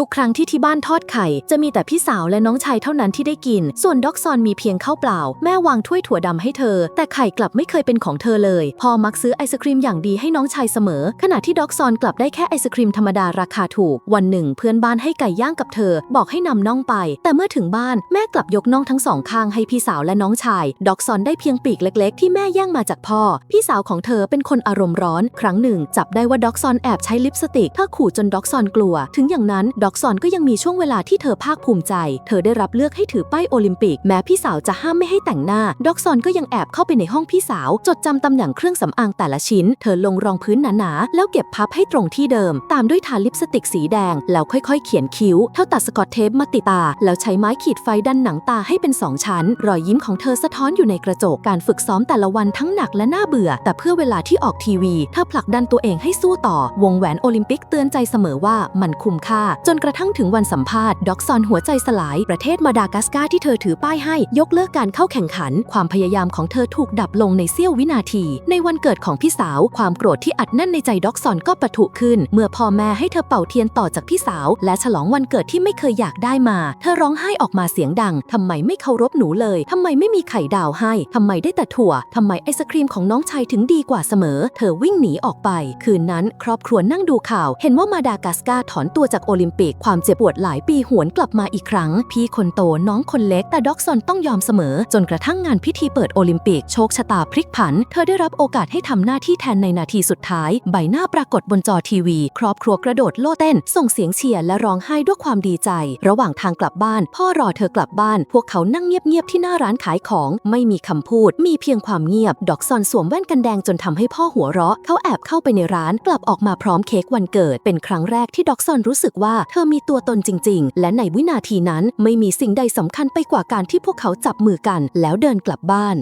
ทุกครั้งที่ที่บ้านทอดไข่ จะมีแต่พี่สาวและน้องชายเท่านั้นที่ได้กิน ส่วนด็อกซอนมีเพียงข้าวเปล่า แม่วางถ้วยถั่วดำให้เธอ แต่ไข่กลับไม่เคยเป็นของเธอเลยพ่อมักซื้อไอศครีมอย่างดีให้น้องชายเสมอ ขณะที่ด็อกซอนกลับได้แค่ไอศครีมธรรมดาราคาถูก วันหนึ่ง เพื่อนบ้านให้ไก่ย่างกับเธอ บอกให้นำน่องไป แต่เมื่อถึงบ้านแม่กลับยกน่องทั้งสองข้างให้พี่สาวและน้องชายด็อกซอนได้เพียงปีกเล็ก ๆ ที่แม่แย่งมาจากพ่อ พี่สาวของเธอเป็นคนอารมณ์ร้อน ครั้งหนึ่ง จับได้ว่าด็อกซอนแอบใช้ลิปสติกเธอขู่จนด็อกซอนกลัว ถึงอย่างนั้นด็อกซอนก็ยังมีช่วงเวลาที่เธอภาคภูมิใจ เธอได้รับเลือกให้ถือป้ายโอลิมปิก แม้พี่สาวจะห้ามไม่ให้แต่งหน้าด็อกซอนก็ยังแอบเข้าไปในห้องพี่สาว จดจำตำแหน่งเครื่องสำอางแต่ละชิ้น เธอลงรองพื้นหนาๆ แล้วเก็บพับให้ตรงที่เดิม ตามด้วยทาลิปสติกสีแดง แล้วค่อยๆ เขียนคิ้ว เท่าตัดสกอตเทปมาติดตา แล้วใช้ไม้ขีดไฟดันหนังตาให้เป็นสองชั้น รอยยิ้มของเธอสะท้อนอยู่ในกระจก การฝึกซ้อมแต่ละวันทั้งหนักและน่าเบื่อ แต่เพื่อเวลาที่ออกทีวี เธอผลักดันตัวเองให้สู้ต่อ วงแหวนโอลิมปิกเตือนใจเสมอว่ามันคุ้มค่า จนกระทั่งถึงวันสัมภาษณ์ด็อกซอนหัวใจสลาย ประเทศมาดากัสการ์ที่เธอถือป้ายให้ ยกเลิกการเข้าแข่งขัน ความพยายามของเธอถูกดับลงในเสี้ยววินาที ในวันเกิดของพี่สาว ความโกรธที่อัดแน่นในใจด็อกซอนก็ปะทุขึ้น เมื่อพ่อแม่ให้เธอเป่าเทียนต่อจากพี่สาว และฉลองวันเกิดที่ไม่เคยอยากได้มา เธอร้องไห้ออกมาเสียงดังทำไมไม่เคารพหนูเลยทำไมไม่มีไข่ดาวให้ทำไมได้แต่ถั่วทำไมไอศครีมของน้องชายถึงดีกว่าเสมอ เธอวิ่งหนีออกไป คืนนั้น ครอบครัวนั่งดูข่าว เห็นว่ามาดากัสการ์ถอนตัวจากโอลิมปิกความเจ็บปวดหลายปีหวนกลับมาอีกครั้ง พี่คนโตน้องคนเล็กแต่ด็อกซอนต้องยอมเสมอ จนกระทั่งงานพิธีเปิดโอลิมปิกโชคชะตาพลิกผัน เธอได้รับโอกาสให้ทำหน้าที่แทนในนาทีสุดท้าย ใบหน้าปรากฏบนจอทีวี ครอบครัวกระโดดโล่เต้น ส่งเสียงเชียร์และร้องไห้ด้วยความดีใจ ระหว่างทางกลับบ้าน พ่อรอเธอกลับบ้าน พวกเขานั่งเงียบๆที่หน้าร้านขายของ ไม่มีคำพูด มีเพียงความเงียบ ดอกซอนสวมแว่นกันแดงจนทำให้พ่อหัวเราะ เขาแอบเข้าไปในร้านกลับออกมาพร้อมเค้กวันเกิด เป็นครั้งแรกที่ดอกซอนรู้สึกว่าเธอมีตัวตนจริง ๆ และในวินาทีนั้นไม่มีสิ่งใดสำคัญไปกว่าการที่พวกเขาจับมือกัน แล้วเดินกลับบ้าน